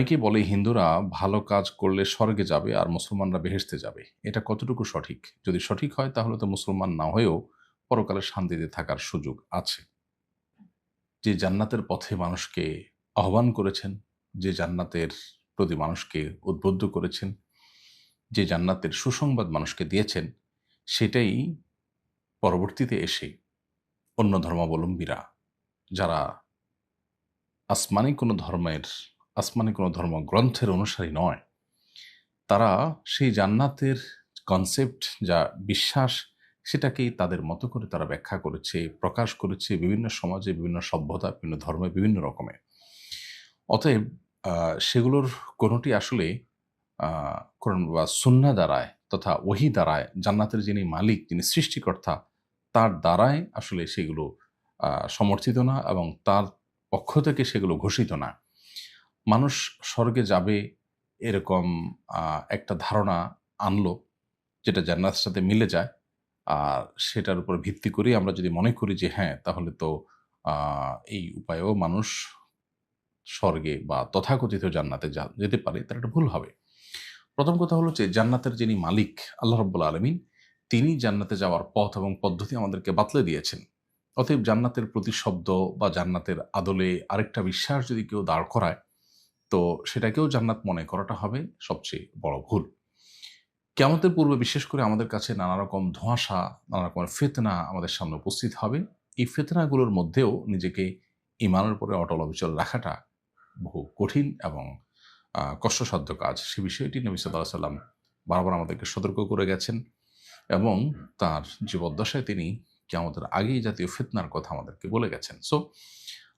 অনেকেই বলে হিন্দুরা ভালো কাজ করলে স্বর্গে যাবে আর মুসলমানরা বেহেশতে যাবে। এটা কতটুকু সঠিক? যদি সঠিক হয়, তাহলে তো মুসলমান না হয়েও পরকালে শান্তিতে থাকার সুযোগ আছে। যে জান্নাতের পথে মানুষকে আহ্বান করেছেন, যে জান্নাতের প্রতি মানুষকে উদ্বুদ্ধ করেছেন, যে জান্নাতের সুসংবাদ মানুষকে দিয়েছেন, সেটাই পরবর্তীতে এসে অন্য ধর্মাবলম্বীরা, যারা আসমানি কোনো ধর্মের আসমানি কোনো ধর্মগ্রন্থের অনুসারী নয়। তারা সেই জান্নাতের কনসেপ্ট যা বিশ্বাস, সেটাকেই তাদের মতো করে তারা ব্যাখ্যা করেছে, প্রকাশ করেছে বিভিন্ন সমাজে, বিভিন্ন সভ্যতা, বিভিন্ন ধর্মে, বিভিন্ন রকমের অতএব সেগুলোর কোনোটি আসলে বা সুন্না দ্বারায় তথা ওহি দ্বারায় জান্নাতের যিনি মালিক, যিনি সৃষ্টিকর্তা, তার দ্বারায় আসলে সেগুলো সমর্থিত না এবং তার পক্ষ থেকে সেগুলো ঘোষিত না। মানুষ স্বর্গে যাবে এরকম একটা ধারণা আনলো, যেটা জান্নাতের সাথে মিলে যায়। আর সেটার উপর ভিত্তি করে আমরা যদি মনে করি যে হ্যাঁ তাহলে তো এই উপায়েও মানুষ স্বর্গে বা তথাকথিত জান্নাতে যেতে পারে, তার একটা ভুল হবে। প্রথম কথা হলো যে, জান্নাতের যিনি মালিক, আল্লাহ রব্বুল আলমিন, তিনি জান্নাতে যাওয়ার পথ এবং পদ্ধতি আমাদেরকে বাতলে দিয়েছেন। অতএব জান্নাতের প্রতিশব্দ বা জান্নাতের আদলে আরেকটা বিশ্বাস যদি কেউ দাঁড় করায় তো সেটাকেও জান্নাত মনে করাটা হবে সবচেয়ে বড় ভুল। কেমতের পূর্বে বিশেষ করে আমাদের কাছে নানা রকম ধোঁয়াশা, নানা রকমের ফেতনা আমাদের সামনে উপস্থিত হবে। এই ফেতনাগুলোর মধ্যেও নিজেকে ইমানের উপরে অটল অবিচল রাখাটা বহু কঠিন এবং কষ্টসাধ্য কাজ। সে বিষয়টি নবী সাল্লাহ সাল্লাম বারবার আমাদেরকে সতর্ক করে গেছেন এবং তার জীবদ্দশায় তিনি কেমতের আগেই জাতীয় ফিতনার কথা আমাদেরকে বলে গেছেন। সো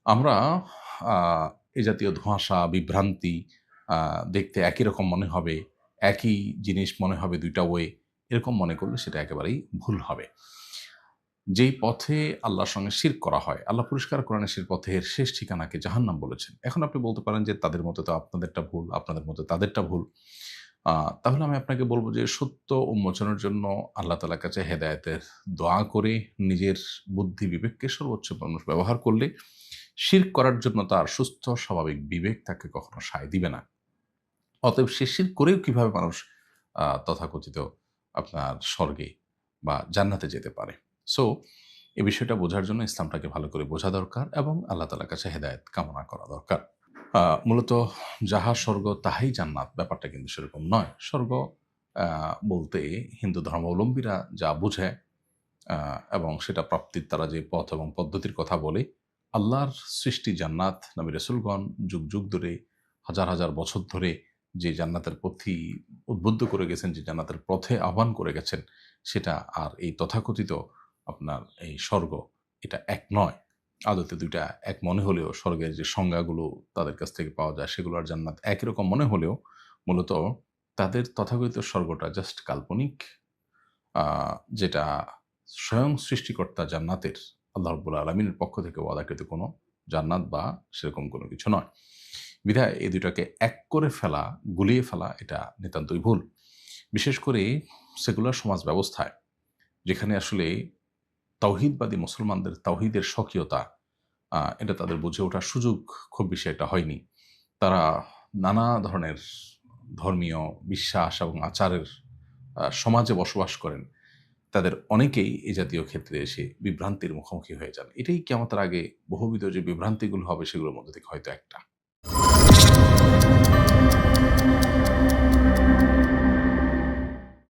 আমরা এই জাতীয় ধোঁয়াশা, বিভ্রান্তি দেখতে একই রকম মনে হবে, একই জিনিস মনে হবে দুইটা ওয়ে এরকম মনে করলে সেটা একেবারেই ভুল হবে। যেই পথে আল্লাহর সঙ্গে শির করা হয়, আল্লাহ পুরস্কার করেন সেই পথের শেষ ঠিকানাকে জাহান্নাম বলেছেন। এখন আপনি বলতে পারেন যে তাদের মতো তো আপনাদেরটা ভুল, আপনাদের মতো তাদেরটা ভুল। তাহলে আমি আপনাকে বলব যে সত্য উন্মোচনের জন্য আল্লাহ তালার কাছে হেদায়েতের দোয়া করে নিজের বুদ্ধি বিবেককে সর্বোচ্চ মানুষ ব্যবহার করলে শির করার জন্য তার সুস্থ, স্বাভাবিক বিবেক তাকে কখনো সায় দিবে না। অতএব সে শির করেও কীভাবে মানুষ তথাকথিত আপনার স্বর্গে বা জান্নাতে যেতে পারে? সো এই বিষয়টা বোঝার জন্য ইসলামটাকে ভালো করে বোঝা দরকার এবং আল্লাহ তালার কাছে হেদায়েত কামনা করা দরকার। মূলত যাহা স্বর্গ, তাহাই জান্নাত ব্যাপারটা কিন্তু সেরকম নয়। স্বর্গ বলতে হিন্দু ধর্মাবলম্বীরা যা বোঝে এবং সেটা প্রাপ্তির, তারা যে পথ এবং পদ্ধতির কথা বলে আল্লাহর সৃষ্টি জান্নাত নবী রসুলগণ যুগ যুগ ধরে, হাজার হাজার বছর ধরে যে জান্নাতের পথই উদ্বুদ্ধ করে গেছেন, যে জান্নাতের পথে আহ্বান করে গেছেন, সেটা আর এই তথাকথিত আপনার এই স্বর্গ এটা এক নয়। আদতে দুইটা এক মনে হলেও স্বর্গের যে সংজ্ঞাগুলো তাদের কাছ থেকে পাওয়া যায়, সেগুলো আর জান্নাত একই রকম মনে হলেও মূলত তাদের তথাকথিত স্বর্গটা জাস্ট কাল্পনিক যেটা স্বয়ং সৃষ্টিকর্তা জান্নাতের আল্লাহ রব্বুল আলমিনের পক্ষ থেকে ওয়াদাকৃত কোনো জান্নাত বা সেরকম কোনো কিছু নয়। বিধায় এই দুটাকে এক করে ফেলা, গুলিয়ে ফেলা, এটা নিতান্তই ভুল। বিশেষ করে সেকুলার সমাজ ব্যবস্থায়, যেখানে আসলে তাওহিদবাদী মুসলমানদের তাওহিদের স্বকীয়তা এটা তাদের বুঝে ওঠার সুযোগ খুব বেশি একটা হয়নি। তারা নানা ধরনের ধর্মীয় বিশ্বাস এবং আচারের সমাজে বসবাস করেন। তাদের অনেকেই এ জাতীয় ক্ষেত্রে এসে বিভ্রান্তির মুখোমুখি হয়ে যান। এটাই কি আমাদের আগে বহুবিধ যে বিভ্রান্তিগুলো হবে সেগুলোর মধ্যে থেকে হয়তো একটা?